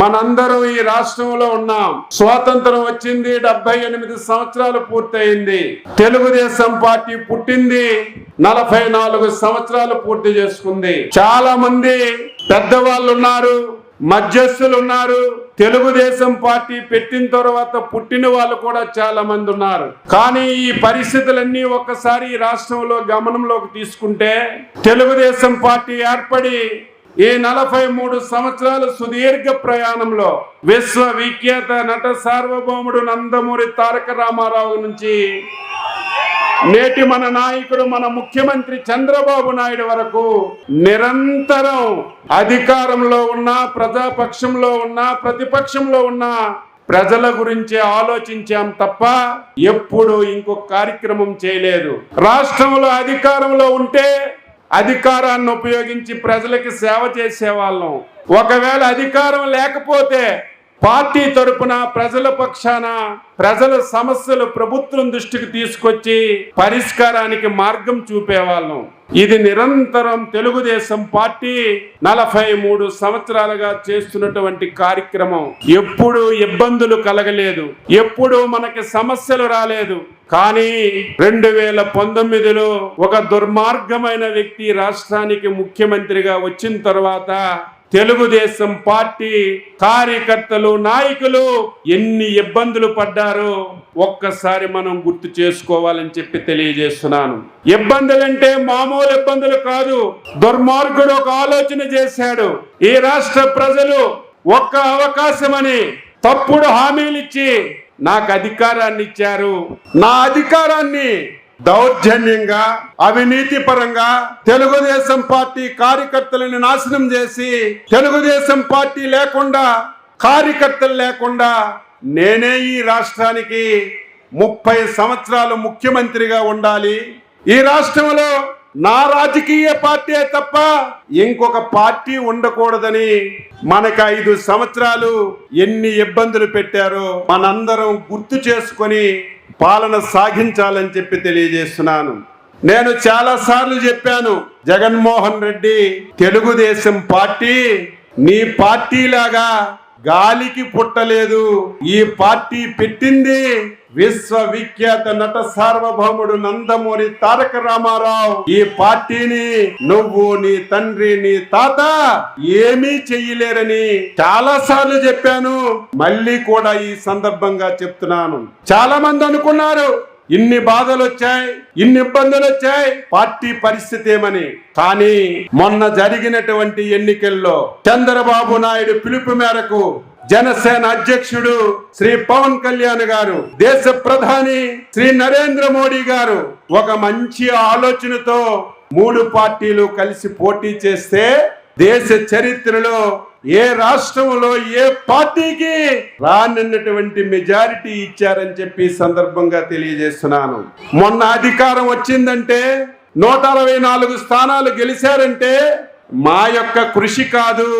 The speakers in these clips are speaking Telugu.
మనందరం ఈ రాష్ట్రంలో ఉన్నాం. స్వాతంత్రం వచ్చింది డెబ్బై ఎనిమిది సంవత్సరాలు పూర్తయింది. తెలుగుదేశం పార్టీ పుట్టింది నలభై నాలుగు సంవత్సరాలు పూర్తి చేసుకుంది. చాలా మంది పెద్దవాళ్ళు ఉన్నారు మధ్యస్థులు ఉన్నారు. తెలుగుదేశం పార్టీ పెట్టిన తర్వాత పుట్టిన వాళ్ళు కూడా చాలా మంది ఉన్నారు. కానీ ఈ పరిస్థితులన్నీ ఒక్కసారి ఈ రాష్ట్రంలో గమనంలోకి తీసుకుంటే తెలుగుదేశం పార్టీ ఏర్పడి ఈ నలభై మూడు సంవత్సరాల సుదీర్ఘ ప్రయాణంలో విశ్వవిఖ్యాత నట సార్వభౌముడు నందమూరి తారక రామారావు నుంచి నేటి మన నాయకుడు మన ముఖ్యమంత్రి చంద్రబాబు నాయుడు వరకు నిరంతరం అధికారంలో ఉన్న ప్రజాపక్షంలో ఉన్న ప్రతిపక్షంలో ఉన్న ప్రజల గురించి ఆలోచించాం తప్ప ఎప్పుడు ఇంకొక కార్యక్రమం చేయలేదు. రాష్ట్రంలో అధికారంలో ఉంటే అధికారాన్ని ఉపయోగించి ప్రజలకి సేవ చేసేవాళ్ళం. ఒకవేళ అధికారం లేకపోతే పార్టీ తరపున ప్రజల పక్షాన ప్రజల సమస్యలు ప్రభుత్వం దృష్టికి తీసుకొచ్చి పరిష్కారానికి మార్గం చూపేవాళ్ళం. ఇది నిరంతరం తెలుగుదేశం పార్టీ నలభై మూడు సంవత్సరాలుగా చేస్తున్నటువంటి కార్యక్రమం. ఎప్పుడు ఇబ్బందులు కలగలేదు. ఎప్పుడు మనకి సమస్యలు రాలేదు. కానీ రెండు వేల పంతొమ్మిదిలో ఒక దుర్మార్గమైన వ్యక్తి రాష్ట్రానికి ముఖ్యమంత్రిగా వచ్చిన తర్వాత తెలుగుదేశం పార్టీ కార్యకర్తలు నాయకులు ఎన్ని ఇబ్బందులు పడ్డారో ఒక్కసారి మనం గుర్తు చేసుకోవాలని చెప్పి తెలియజేస్తున్నాను. ఇబ్బందులంటే మామూలు ఇబ్బందులు కాదు. దుర్మార్గుడు ఒక ఆలోచన చేశాడు. ఈ రాష్ట్ర ప్రజలు ఒక్క అవకాశమని తప్పుడు హామీలు ఇచ్చి నాకు అధికారాన్ని ఇచ్చారు నా అధికారాన్ని దౌర్జన్యంగా అవినీతి పరంగా తెలుగుదేశం పార్టీ కార్యకర్తలను నాశనం చేసి తెలుగుదేశం పార్టీ లేకుండా కార్యకర్తలు లేకుండా నేనే ఈ రాష్ట్రానికి ముప్పై సంవత్సరాలు ముఖ్యమంత్రిగా ఉండాలి. ఈ రాష్ట్రంలో నా రాజకీయ పార్టీ తప్ప ఇంకొక పార్టీ ఉండకూడదని మనకు ఐదు సంవత్సరాలు ఎన్ని ఇబ్బందులు పెట్టారో మనందరం గుర్తు చేసుకొని పాలన సాగించాలని చెప్పి తెలియజేస్తున్నాను. నేను చాలా సార్లు చెప్పాను జగన్మోహన్ రెడ్డి తెలుగుదేశం పార్టీ నీ పార్టీ లాగా గాలికి పుట్టలేదు ఈ పార్టీ పెట్టింది విశ్వవిఖ్యాత నట సార్వభౌముడు నందమూరి తారక రామారావు. ఈ పార్టీని నువ్వు నీ తండ్రి నీ తాత ఏమీ చెయ్యలేరని చాలా సార్లు చెప్పాను. మళ్ళీ కూడా ఈ సందర్భంగా చెప్తున్నాను. చాలా మంది అనుకున్నారు ఇన్ని బాధలు వచ్చాయి ఇన్ని ఇబ్బందులు వచ్చాయి పార్టీ పరిస్థితి ఏమని. కానీ మొన్న జరిగినటువంటి ఎన్నికల్లో చంద్రబాబు నాయుడు పిలుపు మేరకు జనసేన అధ్యక్షుడు శ్రీ పవన్ కళ్యాణ్ గారు దేశ ప్రధాని శ్రీ నరేంద్ర మోడీ గారు ఒక మంచి ఆలోచనతో మూడు పార్టీలు కలిసి పోటీ చేస్తే దేశ చరిత్రలో ఏ రాష్ట్రంలో ఏ పార్టీకి రానన్నటువంటి మెజారిటీ ఇచ్చారని చెప్పి సందర్భంగా తెలియజేస్తున్నాను. మొన్న అధికారం వచ్చిందంటే నూట అరవై నాలుగు స్థానాలు గెలిచారంటే మా యొక్క కృషి కాదు.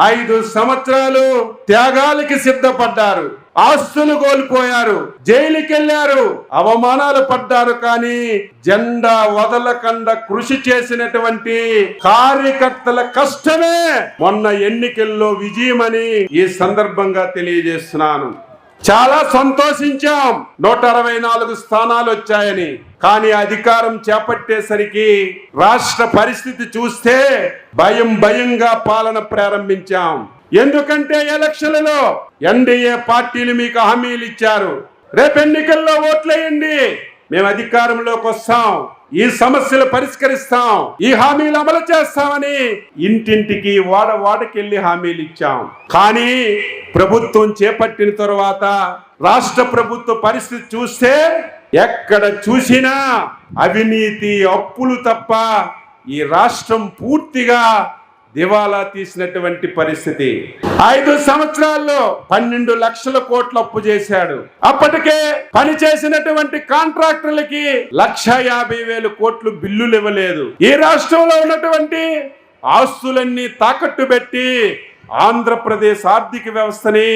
ఐదు సంవత్సరాలు త్యాగాలకి సిద్ధపడ్డారు. ఆస్తులు కోల్పోయారు. జైలుకెళ్ళారు. అవమానాలు పడ్డారు కానీ జెండా వదలకుండా కృషి చేసినటువంటి కార్యకర్తల కష్టమే మొన్న ఎన్నికల్లో విజయమని ఈ సందర్భంగా తెలియజేస్తున్నాను. చాలా సంతోషించాం. నూట అరవై నాలుగు స్థానాలు వచ్చాయని. కానీ అధికారం చేపట్టేసరికి రాష్ట్ర పరిస్థితి చూస్తే భయం భయంగా పాలన ప్రారంభించాం. ఎందుకంటే ఎలక్షన్లలో ఎన్డీఏ పార్టీలు మీకు హామీలు ఇచ్చారు. రేపు ఎన్నికల్లో ఓట్లేయండి. మేము అధికారంలోకి వస్తాం. ఈ సమస్యలు పరిష్కరిస్తాం ఈ హామీలు అమలు చేస్తామని ఇంటింటికి వాడ వాడకెళ్ళి హామీలు ఇచ్చాం. కానీ ప్రభుత్వం చేపట్టిన తర్వాత రాష్ట్ర ప్రభుత్వ పరిస్థితి చూస్తే ఎక్కడ చూసినా అవినీతి అప్పులు తప్ప ఈ రాష్ట్రం పూర్తిగా దివాలా తీసినటువంటి పరిస్థితి. ఐదు సంవత్సరాల్లో పన్నెండు లక్షల కోట్లు అప్పు చేశాడు. అప్పటికే పని చేసినటువంటి కాంట్రాక్టర్లకి లక్ష యాభై వేలు కోట్లు బిల్లులు ఇవ్వలేదు. ఈ రాష్ట్రంలో ఉన్నటువంటి ఆస్తులన్నీ తాకట్టు పెట్టి ఆంధ్రప్రదేశ్ ఆర్థిక వ్యవస్థని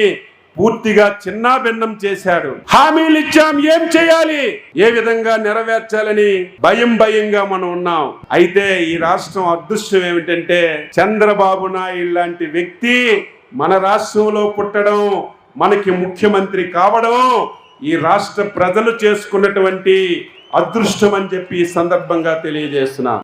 పూర్తిగా చిన్నాభిన్నం చేశాడు. హామీలు ఇచ్చాం ఏం చేయాలి? ఏ విధంగా నెరవేర్చాలని భయం భయంగా మనం ఉన్నాం. అయితే ఈ రాష్ట్రం అదృష్టం ఏమిటంటే చంద్రబాబు నాయుడు లాంటి వ్యక్తి మన రాష్ట్రంలో పుట్టడం మనకి ముఖ్యమంత్రి కావడం ఈ రాష్ట్ర ప్రజలు చేసుకున్నటువంటి అదృష్టం అని చెప్పి ఈ సందర్భంగా తెలియజేస్తున్నాను